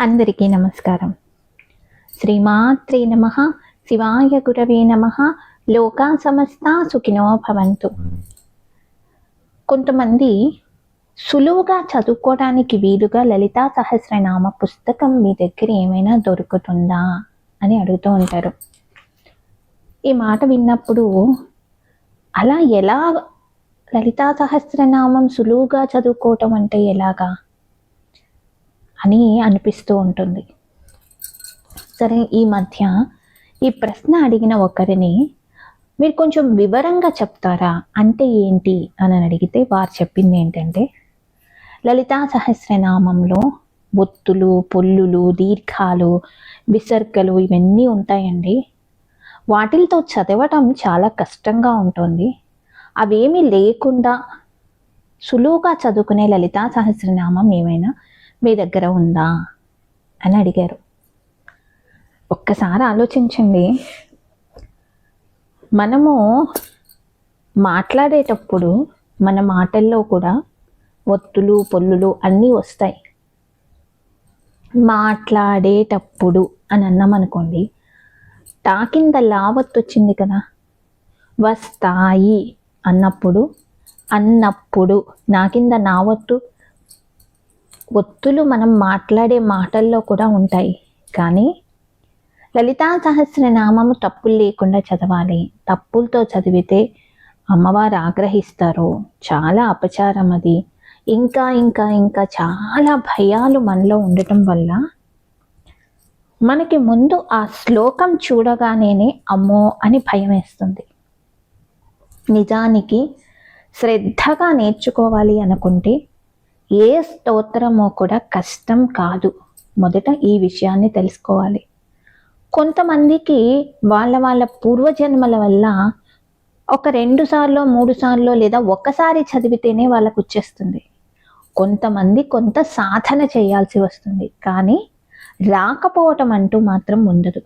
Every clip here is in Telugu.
అందరికీ నమస్కారం. శ్రీమాత్రే నమ శివాయ గురవే నమ లోకా సమస్త సుఖినో భవంతు. కొంతమంది సులువుగా చదువుకోవడానికి వీలుగా లలితా సహస్రనామ పుస్తకం మీ దగ్గర ఏమైనా దొరుకుతుందా అని అడుగుతూ ఉంటారు. ఈ మాట విన్నప్పుడు అలా ఎలా లలితా సహస్రనామం సులువుగా చదువుకోవటం అంటే ఎలాగా? అని అనిపిస్తూ ఉంటుంది. సరే ఈ మధ్య ఈ ప్రశ్న అడిగిన ఒకరిని మీరు కొంచెం వివరంగా చెప్తారా? అంటే ఏంటి? అని అడిగితే వారు చెప్పింది ఏంటంటే లలితా సహస్రనామంలో ఒత్తులు పొల్లులు దీర్ఘాలు విసర్గలు ఇవన్నీ ఉంటాయండి. వాటితో చదవటం చాలా కష్టంగా ఉంటుంది. అవేమీ లేకుండా సులువుగా చదువుకునే లలితా సహస్రనామం ఏమైనా మీ దగ్గర ఉందా? అని అడిగారు. ఒక్కసారి ఆలోచించండి. మనము మాట్లాడేటప్పుడు మన మాటల్లో కూడా ఒత్తులు పొల్లులు అన్నీ వస్తాయి. మాట్లాడేటప్పుడు అని అన్నాం అనుకోండి టా కింద లావత్తు వచ్చింది కదా. వస్తాయి అన్నప్పుడు అన్నప్పుడు నా కింద నావత్తు ఒత్తులు మనం మాట్లాడే మాటల్లో కూడా ఉంటాయి. కానీ లలితా సహస్రనామము తప్పులు లేకుండా చదవాలి. తప్పులతో చదివితే అమ్మవారు ఆగ్రహిస్తారు. చాలా అపచారం అది. ఇంకా ఇంకా ఇంకా చాలా భయాలు మనలో ఉండటం వల్ల మనకి ముందు ఆ శ్లోకం చూడగానే అమ్మో అని భయం వేస్తుంది. నిజానికి శ్రద్ధగా నేర్చుకోవాలి అనుకుంటే ఏ స్తోత్రమో కూడా కష్టం కాదు. మొదట ఈ విషయాన్ని తెలుసుకోవాలి. కొంతమందికి వాళ్ళ వాళ్ళ పూర్వజన్మల వల్ల ఒక రెండు సార్లు మూడు సార్లు లేదా ఒకసారి చదివితేనే వాళ్ళకు వచ్చేస్తుంది. కొంతమంది కొంత సాధన చేయాల్సి వస్తుంది. కానీ రాకపోవటం అంటూ మాత్రం ఉండదు.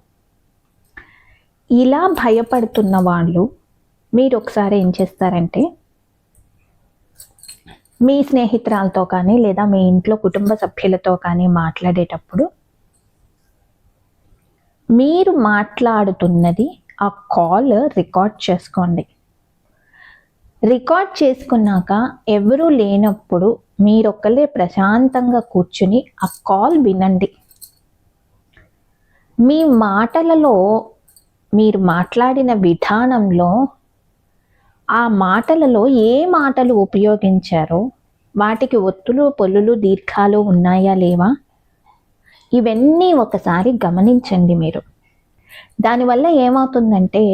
ఇలా భయపడుతున్న వాళ్ళు మీరు ఒకసారి ఏం చేస్తారంటే మీ స్నేహితురాలతో కానీ లేదా మీ ఇంట్లో కుటుంబ సభ్యులతో కానీ మాట్లాడేటప్పుడు మీరు మాట్లాడుతున్నది ఆ కాల్ రికార్డ్ చేసుకోండి. రికార్డ్ చేసుకున్నాక ఎవరూ లేనప్పుడు మీరొక్కలే ప్రశాంతంగా కూర్చుని ఆ కాల్ వినండి. మీ మాటలలో మీరు మాట్లాడిన విధానంలో ఆ మాటలలో ఏ మాటలు ఉపయోగించారో? వాటికి ఒత్తులు పొల్లులు దీర్ఘాలు ఉన్నాయా లేవా? ఇవన్నీ ఒకసారి గమనించండి మీరు. దానివల్ల ఏమవుతుందంటే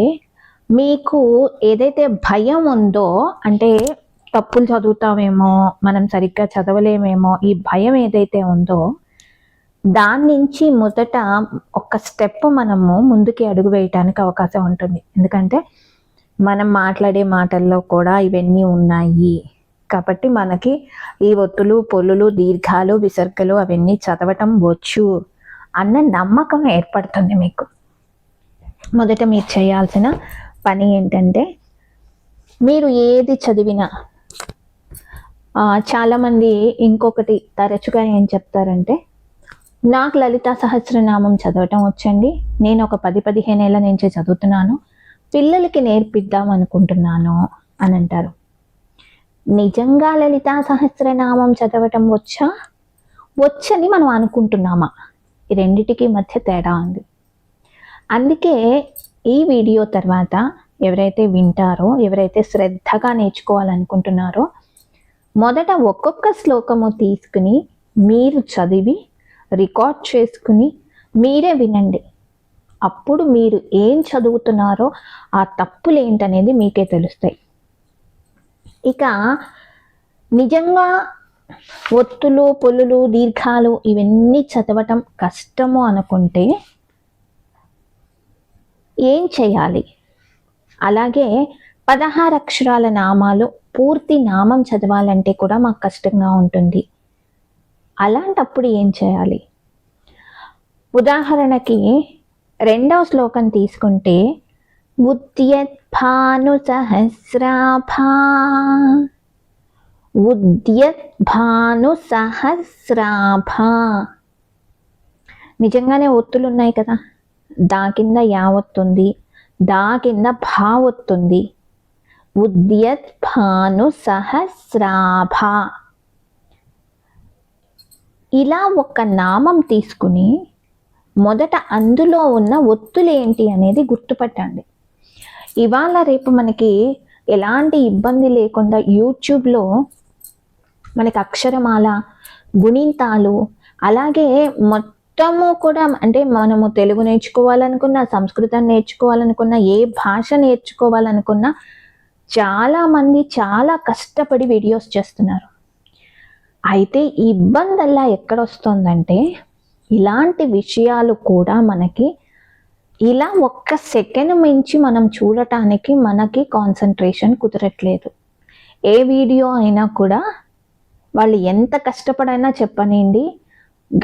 మీకు ఏదైతే భయం ఉందో అంటే తప్పులు చదువుతామేమో మనం సరిగ్గా చదవలేమేమో ఈ భయం ఏదైతే ఉందో దాని నుంచి మొదట ఒక స్టెప్ మనము ముందుకి అడుగు వేయటానికి అవకాశం ఉంటుంది. ఎందుకంటే మనం మాట్లాడే మాటల్లో కూడా ఇవన్నీ ఉన్నాయి. కాబట్టి మనకి ఈ ఒత్తులు పొల్లులు దీర్ఘాలు విసర్గలు అవన్నీ చదవటం వచ్చు అన్న నమ్మకం ఏర్పడుతుంది మీకు. మొదట మీరు చేయాల్సిన పని ఏంటంటే మీరు ఏది చదివినా చాలామంది ఇంకొకటి తరచుగా ఏం చెప్తారంటే నాకు లలిత సహస్రనామం చదవటం వచ్చండి. నేను ఒక పది పదిహేను ఏళ్ళ నుంచే చదువుతున్నాను. పిల్లలకి నేర్పిద్దాం అనుకుంటున్నాను అని అంటారు. నిజంగా లలితా సహస్రనామం చదవటం వచ్చా? వచ్చని మనం అనుకుంటున్నామా? ఈ రెండిటికి మధ్య తేడా ఉంది. అందుకే ఈ వీడియో తర్వాత ఎవరైతే వింటారో ఎవరైతే శ్రద్ధగా నేర్చుకోవాలనుకుంటున్నారో మొదట ఒక్కొక్క శ్లోకము తీసుకుని మీరు చదివి రికార్డ్ చేసుకుని మీరే వినండి. అప్పుడు మీరు ఏం చదువుతున్నారో ఆ తప్పులు ఏంటనేది మీకే తెలుస్తాయి. ఇక నిజంగా ఒత్తులు పొల్లులు దీర్ఘాలు ఇవన్నీ చదవటం కష్టము అనుకుంటే ఏం చేయాలి? అలాగే పదహారు అక్షరాల నామాలు పూర్తి నామం చదవాలంటే కూడా మాకు కష్టంగా ఉంటుంది. అలాంటప్పుడు ఏం చేయాలి? ఉదాహరణకి రెండవ శ్లోకం తీసుకుంటే ఉద్యద్భాను సహస్రాభా ఉద్యద్భాను సహస్రాభా నిజంగానే ఒత్తులు ఉన్నాయి కదా. దా కింద యావత్తుంది దా కింద భా ఒత్తుంది. ఉద్యత్ భాను సహస్రాభ ఇలా ఒక నామం తీసుకుని మొదట అందులో ఉన్న ఒత్తులు ఏంటి అనేది గుర్తుపట్టండి. ఇవాళ రేపు మనకి ఎలాంటి ఇబ్బంది లేకుండా యూట్యూబ్లో మనకి అక్షరమాల గుణింతాలు అలాగే మొత్తము కూడా అంటే మనము తెలుగు నేర్చుకోవాలనుకున్నా సంస్కృతం నేర్చుకోవాలనుకున్నా ఏ భాష నేర్చుకోవాలనుకున్నా చాలామంది చాలా కష్టపడి వీడియోస్ చేస్తున్నారు. అయితే ఈ ఇబ్బందల్లా ఎక్కడొస్తుందంటే ఇలాంటి విషయాలు కూడా మనకి ఇలా ఒక్క సెకండ్ మించి మనం చూడటానికి మనకి కాన్సన్ట్రేషన్ కుదరట్లేదు. ఏ వీడియో అయినా కూడా వాళ్ళు ఎంత కష్టపడైనా చెప్పనండి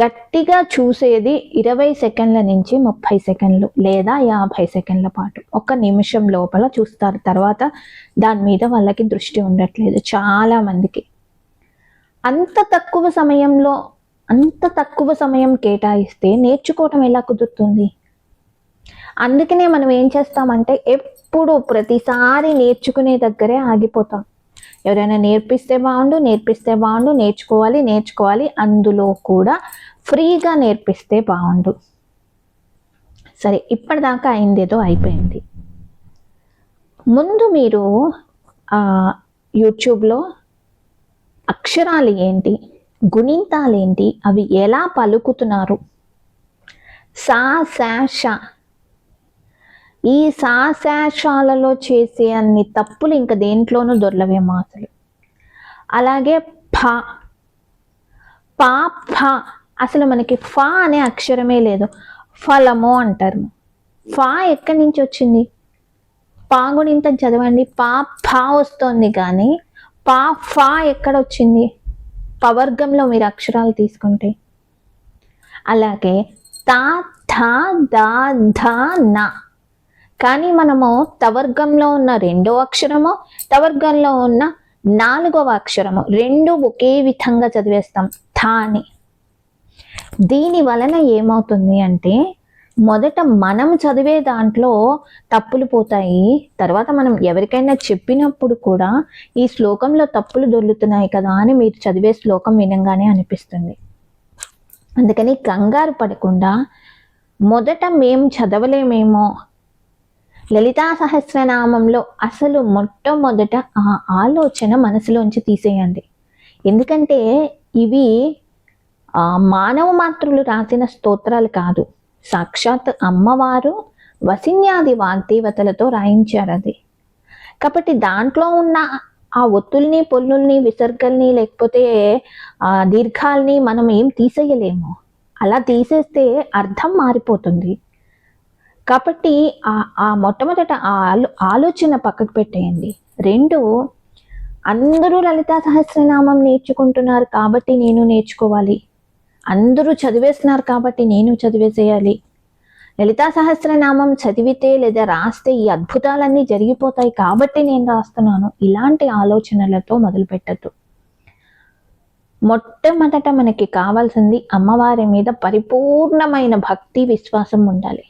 గట్టిగా చూసేది ఇరవై సెకండ్ల నుంచి ముప్పై సెకండ్లు లేదా యాభై సెకండ్ల పాటు. ఒక నిమిషం లోపల చూస్తారు. తర్వాత దాని మీద వాళ్ళకి దృష్టి ఉండట్లేదు చాలా మందికి అంత తక్కువ సమయంలో అంత తక్కువ సమయం కేటాయిస్తే నేర్చుకోవటం ఎలా కుదురుతుంది? అందుకనే మనం ఏం చేస్తామంటే ఎప్పుడు ప్రతిసారి నేర్చుకునే దగ్గరే ఆగిపోతాం. ఎవరైనా నేర్పిస్తే బాగుండు నేర్పిస్తే బాగుండు నేర్చుకోవాలి నేర్చుకోవాలి అందులో కూడా ఫ్రీగా నేర్పిస్తే బాగుండు. సరే ఇప్పటిదాకా అయిందేదో అయిపోయింది. ముందు మీరు యూట్యూబ్లో అక్షరాలు ఏంటి? గుణింతాలేంటి? అవి ఎలా పలుకుతున్నారు? సా శా ష. ఈ సా శా చేసే అన్ని తప్పులు ఇంకా దేంట్లోనూ దొరలవేమో అసలు. అలాగే ఫ. పా ఫ. అసలు మనకి ఫ అనే అక్షరమే లేదు. ఫలము అంటారు. ఫ ఎక్కడి నుంచి వచ్చింది? పా గుణింతం చదవండి. పా ఫ వస్తుంది కానీ పా ఫ ఎక్కడ వచ్చింది? పవర్గంలో మీరు అక్షరాలు తీసుకుంటే. అలాగే తా థా దా ధా నా. కానీ మనము తవర్గంలో ఉన్న రెండో అక్షరము తవర్గంలో ఉన్న నాలుగవ అక్షరము రెండు ఒకే విధంగా చదివేస్తాం థా అని దీని వలన ఏమవుతుంది అంటే మొదట మనం చదివే దాంట్లో తప్పులు పోతాయి. తర్వాత మనం ఎవరికైనా చెప్పినప్పుడు కూడా ఈ శ్లోకంలో తప్పులు దొర్లుతున్నాయి కదా అని మీరు చదివే శ్లోకం వినంగానే అనిపిస్తుంది. అందుకని కంగారు పడకుండా మొదట మేము చదవలేమేమో. లలితా సహస్రనామంలో అసలు మొట్టమొదట ఆ ఆలోచన మనసులోంచి తీసేయండి. ఎందుకంటే ఇవి మానవ మాత్రులు రాసిన స్తోత్రాలు కాదు. సాక్షాత్ అమ్మవారు వసిన్యాది వాగ్దేవతలతో రాయించారు అది. కాబట్టి దాంట్లో ఉన్న ఆ ఒత్తుల్ని పొల్లుల్ని విసర్గల్ని లేకపోతే ఆ దీర్ఘాల్ని మనం ఏం తీసేయలేము. అలా తీసేస్తే అర్థం మారిపోతుంది. కాబట్టి ఆ ఆ మొట్టమొదట ఆ ఆలో ఆలోచన పక్కకు పెట్టేయండి. రెండు అందరూ లలితా సహస్రనామం నేర్చుకుంటున్నారు కాబట్టి నేను నేర్చుకోవాలి. అందరూ చదివేస్తున్నారు కాబట్టి నేను చదివేసేయాలి. లలితా సహస్రనామం చదివితే లేదా రాస్తే ఈ అద్భుతాలన్నీ జరిగిపోతాయి కాబట్టి నేను రాస్తున్నాను. ఇలాంటి ఆలోచనలతో మొదలుపెట్టద్దు. మొట్టమొదట మనకి కావాల్సింది అమ్మవారి మీద పరిపూర్ణమైన భక్తి విశ్వాసం ఉండాలి.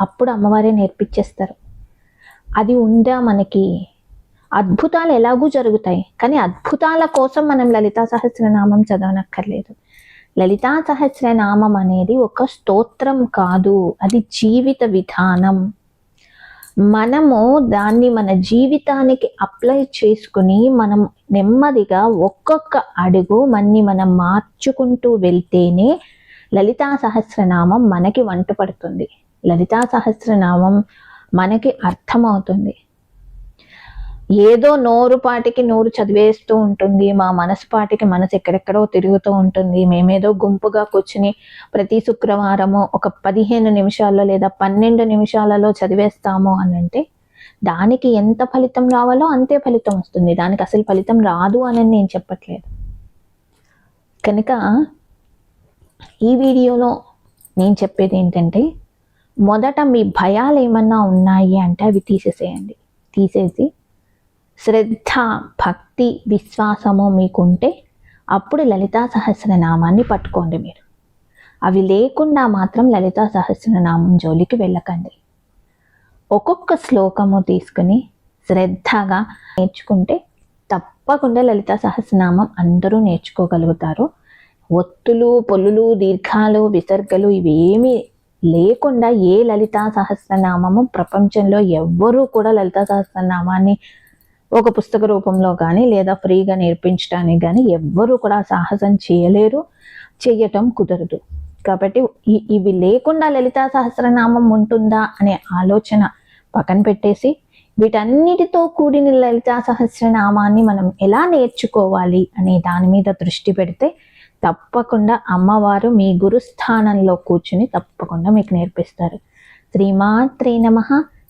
అప్పుడు అమ్మవారే నేర్పించేస్తారు. అది ఉందా మనకి? అద్భుతాలు ఎలాగూ జరుగుతాయి. కానీ అద్భుతాల కోసం మనం లలితా సహస్రనామం చదవనక్కర్లేదు. లలితా సహస్రనామం అనేది ఒక స్తోత్రం కాదు. అది జీవిత విధానం. మనము దాన్ని మన జీవితానికి అప్లై చేసుకుని మనం నెమ్మదిగా ఒక్కొక్క అడుగు మన్ని మనం మార్చుకుంటూ వెళ్తేనే లలితా సహస్రనామం మనకి వంట పడుతుంది. లలితా సహస్రనామం మనకి అర్థమవుతుంది. ఏదో నోరు పాటికి నోరు చదివేస్తూ ఉంటుంది మా మనసు పాటికి మనసు ఎక్కడెక్కడో తిరుగుతూ ఉంటుంది. మేమేదో గుంపుగా కూర్చుని ప్రతి శుక్రవారము ఒక పదిహేను నిమిషాల్లో లేదా పన్నెండు నిమిషాలలో చదివేస్తాము అని అంటే దానికి ఎంత ఫలితం రావాలో అంతే ఫలితం వస్తుంది. దానికి అసలు ఫలితం రాదు అని నేను చెప్పట్లేదు. కనుక ఈ వీడియోలో నేను చెప్పేది ఏంటంటే మొదట మీ భయాలు ఏమన్నా ఉన్నాయి అంటే అవి తీసేసేయండి. తీసేసి శ్రద్ధ భక్తి విశ్వాసము మీకుంటే అప్పుడు లలితా సహస్రనామాన్ని పట్టుకోండి మీరు. అవి లేకుండా మాత్రం లలితా సహస్రనామం జోలికి వెళ్ళకండి. ఒక్కొక్క శ్లోకము తీసుకుని శ్రద్ధగా నేర్చుకుంటే తప్పకుండా లలిత సహస్రనామం అందరూ నేర్చుకోగలుగుతారు. ఒత్తులు పొల్లులు దీర్ఘాలు విసర్గలు ఇవేమీ లేకుండా ఏ లలితా సహస్రనామము ప్రపంచంలో ఎవ్వరూ కూడా లలితా సహస్రనామాన్ని ఒక పుస్తక రూపంలో కానీ లేదా ఫ్రీగా నేర్పించడానికి కానీ ఎవ్వరూ కూడా సాహసం చేయలేరు చేయటం కుదరదు. కాబట్టి ఇవి లేకుండా లలితా సహస్రనామం ఉంటుందా అనే ఆలోచన పక్కన పెట్టేసి వీటన్నిటితో కూడిన లలితా సహస్రనామాన్ని మనం ఎలా నేర్చుకోవాలి అనే దాని మీద దృష్టి పెడితే తప్పకుండా అమ్మవారు మీ గురుస్థానంలో కూర్చుని తప్పకుండా మీకు నేర్పిస్తారు. శ్రీమాత్రే నమ.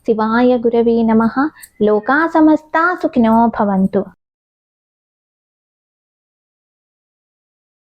శివాయ గురవీ నమ. లోకా సమస్తా సుఖినో భవంతు.